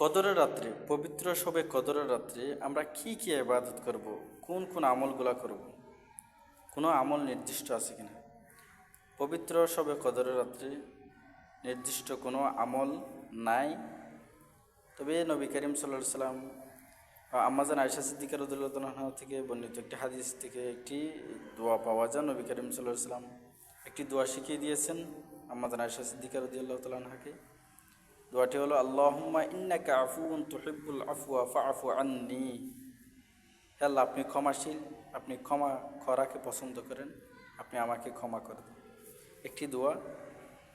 কদরের রাত্রে, পবিত্র সবে কদরের রাত্রে আমরা কি কি ইবাদত করব? কোন কোন আমলগুলা করব? কোনো আমল নির্দিষ্ট আছে কিনা? পবিত্র সবে কদরের রাত্রে নির্দিষ্ট কোনো আমল নাই? তবে নবী করিম সাল্লাহ সাল্লাম আমাজান আয়সা সিদ্দিকা রদুল্লাহ থেকে বর্ণিত একটি হাদিস থেকে একটি দোয়া পাওয়া যায়। নবী করিম সাল্লাহ সাল্লাম একটি দোয়া শিখিয়ে দিয়েছেন আমাজান আয়সা সিদ্দিকা রদুল্লাহ তালাহাকে দোয়াটি হলো, আল্লাহুম্মা ইন্নাকা আফুন তুহিব্বুল আফওয়া ফাআফু আন্নি। আল্লাহ, আপনি ক্ষমাশীল, আপনি ক্ষমা খরাকে পছন্দ করেন, আপনি আমাকে ক্ষমা করে দিন। একটি দোয়া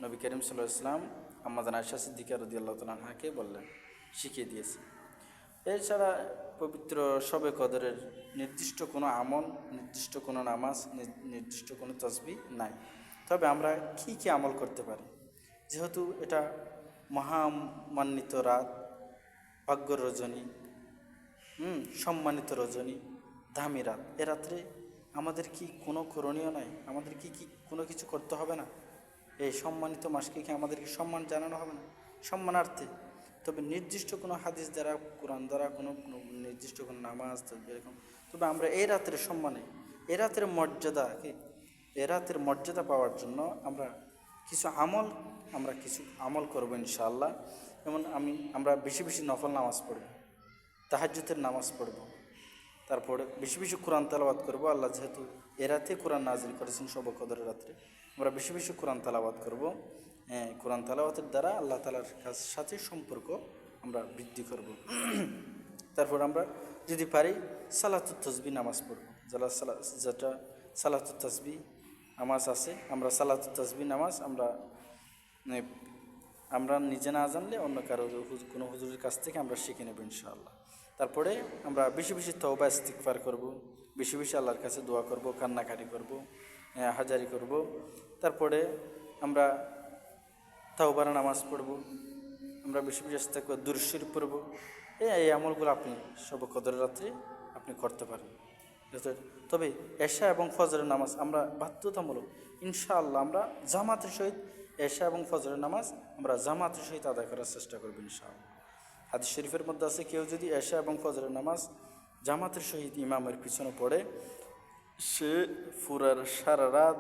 নবী করিম সাল্লাহ ইসলাম আমাদান আয়সা সিদ্দিকা রদি আল্লাহ তালাহাকে বললেন, শিখিয়ে দিয়েছে। এছাড়া পবিত্র সবে কদরের নির্দিষ্ট কোনো আমল, নির্দিষ্ট কোনো নামাজ নির্দিষ্ট কোনো তসবি নাই। তবে আমরা কি কি আমল করতে পারি? যেহেতু এটা মহামান্বিত রাত, ভাগ্য রজনী, হুম, সম্মানিত রজনী দামি রাত। এ রাত্রে আমাদের কি কোনো করণীয় নাই? আমাদের কি কি কোনো কিছু করতে হবে না? এই সম্মানিত মাসকে কি আমাদেরকে সম্মান জানানো হবে না? সম্মানার্থে। তবে নির্দিষ্ট কোনো হাদিস দ্বারা, কোরআন দ্বারা, কোনো কোনো নির্দিষ্ট কোনো নামাজ এরকম। তবে আমরা এই রাতের সম্মানে এ রাতের মর্যাদা কি এ রাতের মর্যাদা পাওয়ার জন্য আমরা কিছু আমল, আমরা কিছু আমল করব ইনশাআল্লাহ। যেমন আমি, আমরা বেশি বেশি নফল নামাজ পড়ব তাহাজ্জুতের নামাজ পড়ব, তারপরে বেশি বেশি কোরআন তালাবাদ করব। আল্লাহ যেহেতু এ রাতে কোরআন নাজিল করেছেন সব কদরের রাত্রে, আমরা বেশি বেশি কোরআন তালাবাদ করব। হ্যাঁ কোরআন তালাবাতের দ্বারা আল্লাহ তালার কাছ- সাথে সম্পর্ক আমরা বৃদ্ধি করব। তারপর আমরা যদি পারি সালাতুত তসবি নামাজ পড়ব। যারা সালা, যেটা সালাতুত তসবি নামাজ আছে, আমরা সালাতুত তসবি নামাজ, আমরা আমরা নিজে না জানলে অন্য কারও কোনো হুজুরের কাছ থেকে আমরা শিখে নেব ইনশাআল্লাহ। তারপরে আমরা বেশি বেশি তওবা ইস্তিকফার করব, বেশি বেশি আল্লাহর কাছে দোয়া করব, কান্নাকাটি করব হাজারি করব। তারপরে আমরা তাওবার, নামাজ পড়ব, আমরা বেশি বেশি ইস্তেকবার দুরশির পড়ব। এই এই আমলগুলো আপনি সব কদর রাত্রে আপনি করতে পারেন। তবে এশা এবং ফজরের নামাজ আমরা বাধ্যতামূলক, ইনশাআল্লাহ আমরা জামাতের সহিত, এশা এবং ফজরের নামাজ আমরা জামাতের সহিত আদায় করার চেষ্টা করব ইনশাআল্লাহ। হাদিস শরীফের মধ্যে আছে, কেউ যদি এশা এবং ফজরের নামাজ জামাতের সহিত ইমামের পিছনে পড়ে, সে ফুরার সারা রাত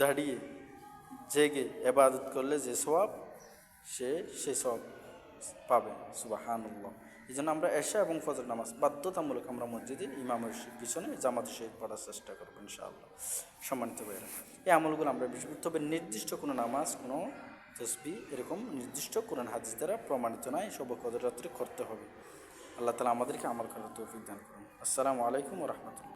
দাঁড়িয়ে জেগে এবাদত করলে যে সওয়াব, সে সে সব পাবে। সুবাহানুল্লাহ। এই জন্য আমরা এশা এবং ফজর নামাজ বাধ্যতামূলক আমরা মসজিদে ইমামের পিছনে জামাতের শেখ পড়ার চেষ্টা করব ইনশাআল্লাহ। সম্মানিত ভাইয়েরা, এই আমলগুলো আমরা বিশেষ তবে নির্দিষ্ট কোনো নামাজ, কোনো তসবি এরকম নির্দিষ্ট কোরআন হাদিস দ্বারা প্রমাণিত নয় সব কদর রাত্রে করতে হবে। আল্লাহ তালা আমাদেরকে আমল করার তৌফিক দান করুন। আসসালামু আলাইকুম রহমতুল্লাহ।